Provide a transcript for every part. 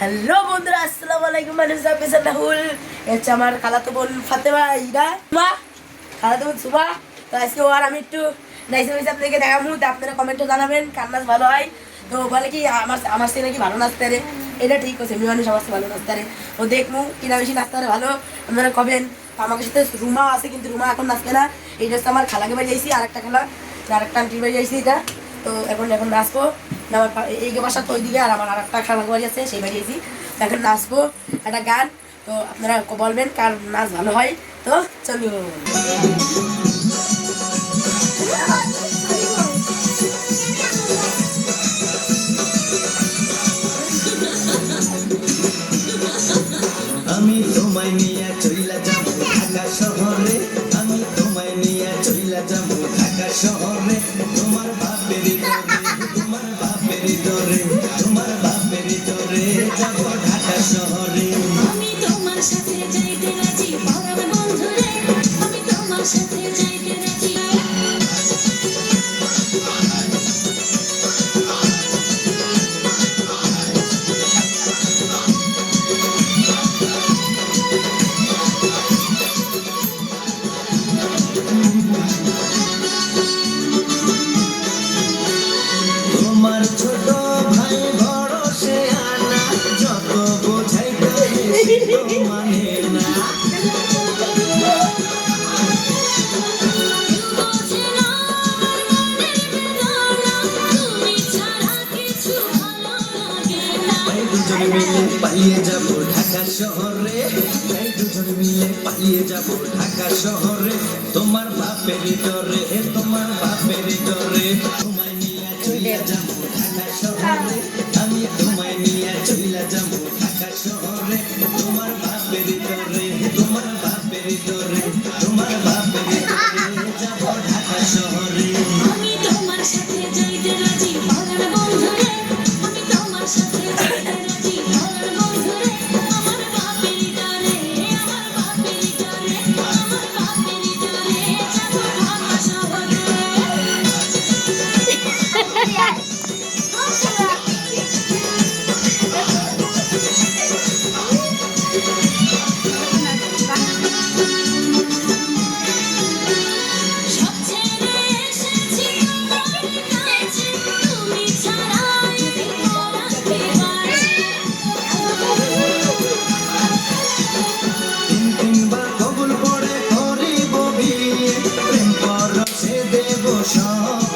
Hello বন্ধুরা আলাইকুম মানুষ রাহুল আমার খালাতো বোন ফাতেমা মা, খালাতো বোন সুবা তো আজকে আমি একটু দেখাবো। তো আপনারা জানাবেন, কার নাচ ভালো হয়। তো বলে কি, আমার আমার সে নাকি ভালো নাচতে পারে এটা ঠিক আছে মেয়ে মানুষ আমার ভালো নাচতে পারে ও দেখব কিনা বেশি নাচতে ভালো। আপনারা কবেন আমাকে সাথে রুমা আছে, কিন্তু রুমা এখন নাচবে না। এইটা হচ্ছে আমার খালাকে বাড়ি যাইছি আর একটা খালা আর একটা আন্টির বাড়ি যাইছি এটা। তো এখন এখন নাচবো আমার এই বাসা তো ওইদিকে আর আমার আর একটা খালার বাড়ি আছে, সেই বাড়ি আছি। এখন নাচবো একটা গান। তো আপনারা বলবেন কার নাচ ভালো হয়। তো চলুন। আমি তোমায় নিয়ে চইলা যাব ঢাকা শহরে। আমি তোমায় নিয়ে ঢাকা শহরে। তোমার শহরে দুজন মিলে পালিয়ে যাব ঢাকা শহরে। তাই দুজন মিলে পালিয়ে যাব ঢাকা শহরে। তোমার বাপের ডরে তোমার বাপের ডরে। তোমায় নিয়ে চলে যাব ঢাকা শহরে। আমি তোমায় নিয়ে চলে যাব ঢাকা শহরে।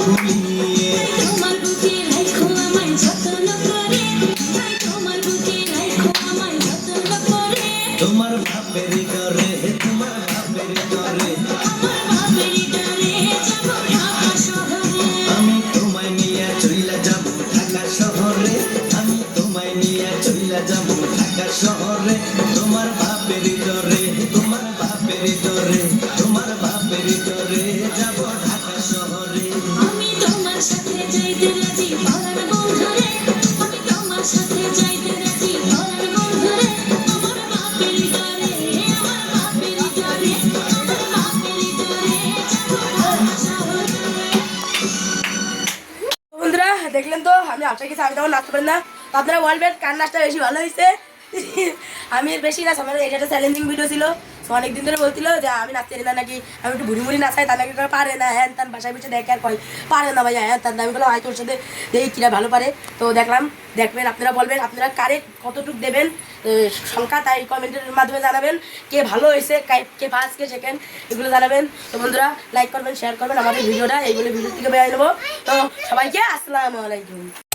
ভুলিয়ে তোমার বুকে রাখো আমায় যত্ন তোমার বুকে রাখো আমি তোমায় নিয়ে যাব ঢাকা শহরে আমি তোমায় নিয়ে যাব ঢাকা শহরে তোমার বাপের ডরে তোমার বাপের ডরে দেখলেন তো, আমি আপনার কিছু আমি তখন নাচতে পারি না। আপনারা বলবেন কার নাচটা বেশি ভালো হয়েছে? আমি বেশি নাচ আমার এটা একটা চ্যালেঞ্জিং ভিডিও ছিল। তো অনেকদিন ধরে বলছিল যে, আমি নাচতে না, নাকি আমি একটু ভুড়ি মুড়ি নাচাই, তা নাকি পারে না। হ্যান তান বাসায় পিছিয়ে দেখে আর কয়, পারে না ভাই হ্যাঁ তান আমি বললাম, হয়তো ওর সাথে দেখি কিরা ভালো পারে। তো দেখলাম, দেখবেন, আপনারা বলবেন, আপনারা কারে কতটুকু দেবেন সংখ্যা, তাই কমেন্টের মাধ্যমে জানাবেন, কে ভালো হয়েছে, কে- ফার্স্ট কে সেকেন্ড এগুলো জানাবেন। তো বন্ধুরা লাইক করবেন শেয়ার করবেন, আমাদের ভিডিওটা, এইগুলো ভিডিও থেকে বেরিয়ে নেব। তো সবাইকে আসসালামু আলাইকুম।